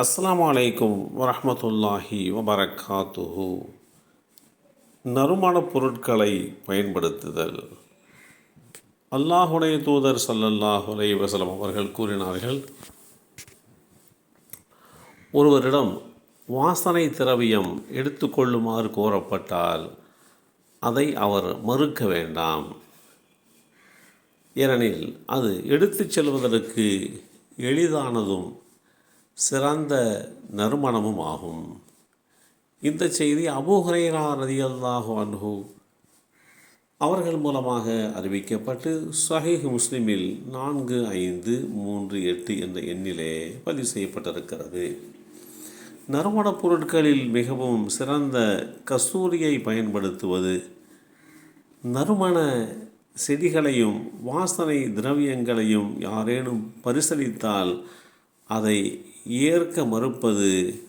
அஸ்லாம் அலைக்கும் வரமத்துல்லாஹி வபரகாத்துஹு நறுமணப் பொருட்களை பயன்படுத்துதல். அல்லாஹுடைய தூதர் சல்லல்லாஹ் அலை வசலம் அவர்கள் கூறினார்கள் ஒருவரிடம் வாசனை திரவியம் எடுத்துக்கொள்ளுமாறு கோரப்பட்டால் அதை அவர் மறுக்க வேண்டாம். ஏனெனில் அது எடுத்துச் செல்வதற்கு எளிதானதும் சிறந்த நறுமணமும் ஆகும். இந்த செய்தி அபூ ரதியல்லாஹு அன்ஹு அவர்கள் மூலமாக அறிவிக்கப்பட்டு சஹீஹ் முஸ்லிமில் நான்கு ஐந்து மூன்று எட்டு என்ற எண்ணிலே பதிவு செய்யப்பட்டிருக்கிறது. நறுமணப் பொருட்களில் மிகவும் சிறந்த கஸ்தூரியை பயன்படுத்துவது நறுமண செடிகளையும் வாசனை திரவியங்களையும் யாரேனும் பரிசளித்தால் அதை ஏற்க மறுப்பது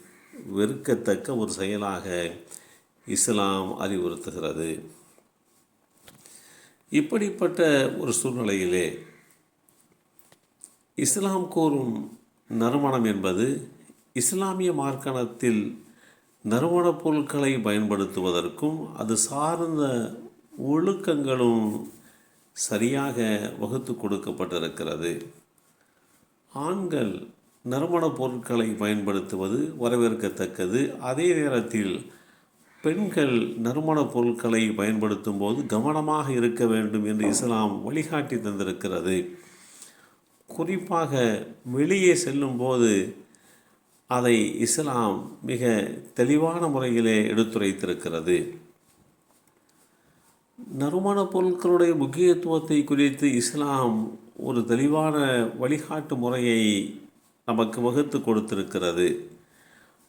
வெறுக்கத்தக்க ஒரு செயலாக இஸ்லாம் அறிவுறுத்துகிறது. இப்படிப்பட்ட ஒரு சூழ்நிலையிலே இஸ்லாம் கூறும் நறுமணம் என்பது இஸ்லாமிய மார்க்கணத்தில் நறுமணப் பொருட்களை பயன்படுத்துவதற்கும் அது சார்ந்த ஒழுக்கங்களும் சரியாக வகுத்து கொடுக்கப்பட்டிருக்கிறது. ஆண்கள் நறுமணப் பொருட்களை பயன்படுத்துவது வரவேற்கத்தக்கது. அதே நேரத்தில் பெண்கள் நறுமணப் பொருட்களை பயன்படுத்தும் போது கவனமாக இருக்க வேண்டும் என்று இஸ்லாம் வழிகாட்டி தந்திருக்கிறது. குறிப்பாக வெளியே செல்லும்போது அதை இஸ்லாம் மிக தெளிவான முறையிலே எடுத்துரைத்திருக்கிறது. நறுமணப் பொருட்களுடைய முக்கியத்துவத்தை குறித்து இஸ்லாம் ஒரு தெளிவான வழிகாட்டு முறையை நமக்கு வகுத்து கொடுத்திருக்கிறது.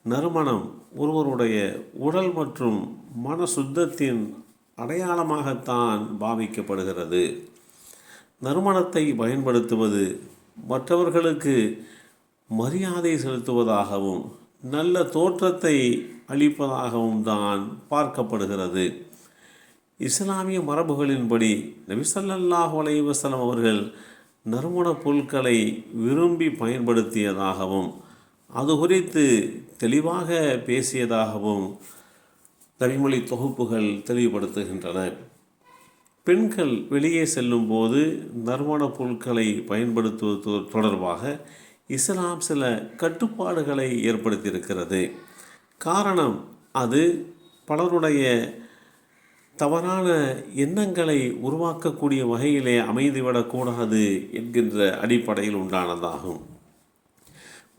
நறுமணம் ஒருவருடைய உடல் மற்றும் மன சுத்தத்தின் அடையாளமாகத்தான் பாவிக்கப்படுகிறது. நறுமணத்தை பயன்படுத்துவது மற்றவர்களுக்கு மரியாதை செலுத்துவதாகவும் நல்ல தோற்றத்தை அளிப்பதாகவும் தான் பார்க்கப்படுகிறது. இஸ்லாமிய மரபுகளின்படி நபிசல்லாஹ் அலைவசலம் அவர்கள் நறுமணப் பொருட்களை விரும்பி பயன்படுத்தியதாகவும் அது குறித்து தெளிவாக பேசியதாகவும் தமிழ்மொழி தொகுப்புகள் தெளிவுபடுத்துகின்றன. பெண்கள் வெளியே செல்லும்போது நறுமணப் பொருட்களை பயன்படுத்துவது தொடர்பாக இஸ்லாம் சில கட்டுப்பாடுகளை ஏற்படுத்தியிருக்கிறது. காரணம் அது பலருடைய தவறான எண்ணங்களை உருவாக்கக்கூடிய வகையிலே அமைந்துவிடக்கூடாது என்கின்ற அடிப்படையில் உண்டானதாகும்.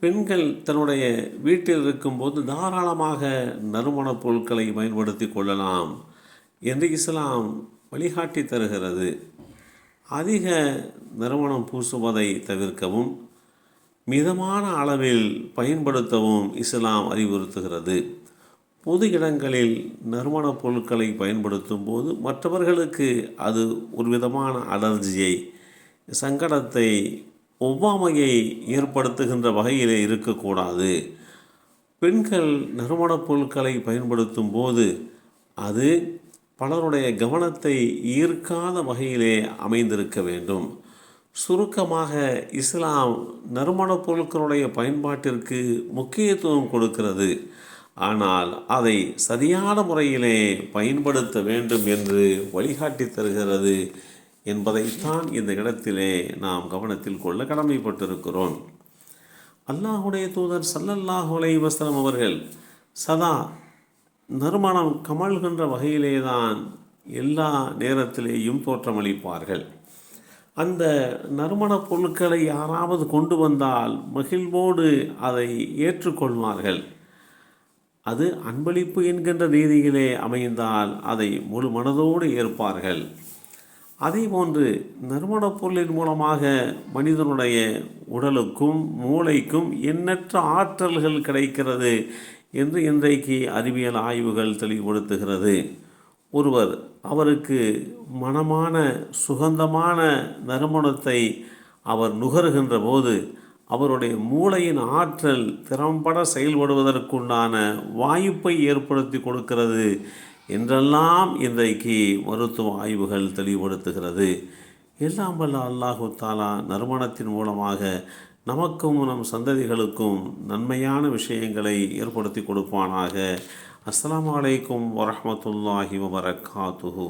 பெண்கள் தன்னுடைய வீட்டில் இருக்கும்போது தாராளமாக நறுமணப் பொருட்களை பயன்படுத்தி கொள்ளலாம் என்று இஸ்லாம் வழிகாட்டி தருகிறது. அதிக நறுமணம் பூசுவதை தவிர்க்கவும் மிதமான அளவில் பயன்படுத்தவும் இஸ்லாம் அறிவுறுத்துகிறது. பொது இடங்களில் நறுமணப் பொருட்களை பயன்படுத்தும் போது மற்றவர்களுக்கு அது ஒரு விதமான அலர்ஜியை சங்கடத்தை ஒவ்வாமையை ஏற்படுத்துகின்ற வகையிலே இருக்கக்கூடாது. பெண்கள் நறுமணப் பொருட்களை பயன்படுத்தும் போது அது பலருடைய கவனத்தை ஈர்க்காத வகையிலே அமைந்திருக்க வேண்டும். சுருக்கமாக இஸ்லாம் நறுமணப் பொருட்களுடைய பயன்பாட்டிற்கு முக்கியத்துவம் கொடுக்கிறது. ஆனால் அதை சரியான முறையிலே பயன்படுத்த வேண்டும் என்று வழிகாட்டி தருகிறது என்பதைத்தான் இந்த இடத்திலே நாம் கவனத்தில் கொள்ள கடமைப்பட்டிருக்கிறோம். அல்லாஹுடைய தூதர் சல்லல்லாஹு அலைஹி அவர்கள் சதா நறுமணம் கமழ்கின்ற வகையிலே தான் எல்லா நேரத்திலேயும் தோற்றமளிப்பார்கள். அந்த நறுமணப் பொருட்களை யாராவது கொண்டு வந்தால் மகிழ்வோடு அதை ஏற்றுக்கொள்வார்கள். அது அன்பளிப்பு என்கின்ற ரீதியிலே அமைந்தால் அதை முழு மனதோடு ஏற்பார்கள். அதே போன்று நறுமணப் பொருளின் மூலமாக மனிதனுடைய உடலுக்கும் மூளைக்கும் எண்ணற்ற ஆற்றல்கள் கிடைக்கிறது என்று இன்றைக்கு அறிவியல் ஆய்வுகள் தெளிவுபடுத்துகிறது. ஒருவர் அவருக்கு மனமான சுகந்தமான நறுமணத்தை அவர் நுகருகின்ற போது அவருடைய மூளையின் ஆற்றல் திறம்பட செயல்படுவதற்குண்டான வாய்ப்பை ஏற்படுத்தி கொடுக்கிறது என்றெல்லாம் இன்றைக்கு மருத்துவ ஆய்வுகள் தெளிவுபடுத்துகிறது. எல்லாம் வல்ல அல்லாஹு தாலா நறுமணத்தின் மூலமாக நமக்கும் நம் சந்ததிகளுக்கும் நன்மையான விஷயங்களை ஏற்படுத்தி கொடுப்பானாக. அஸ்லாம் அலைக்கும் வரமத்துல்லாஹி வபரகாத்துஹு.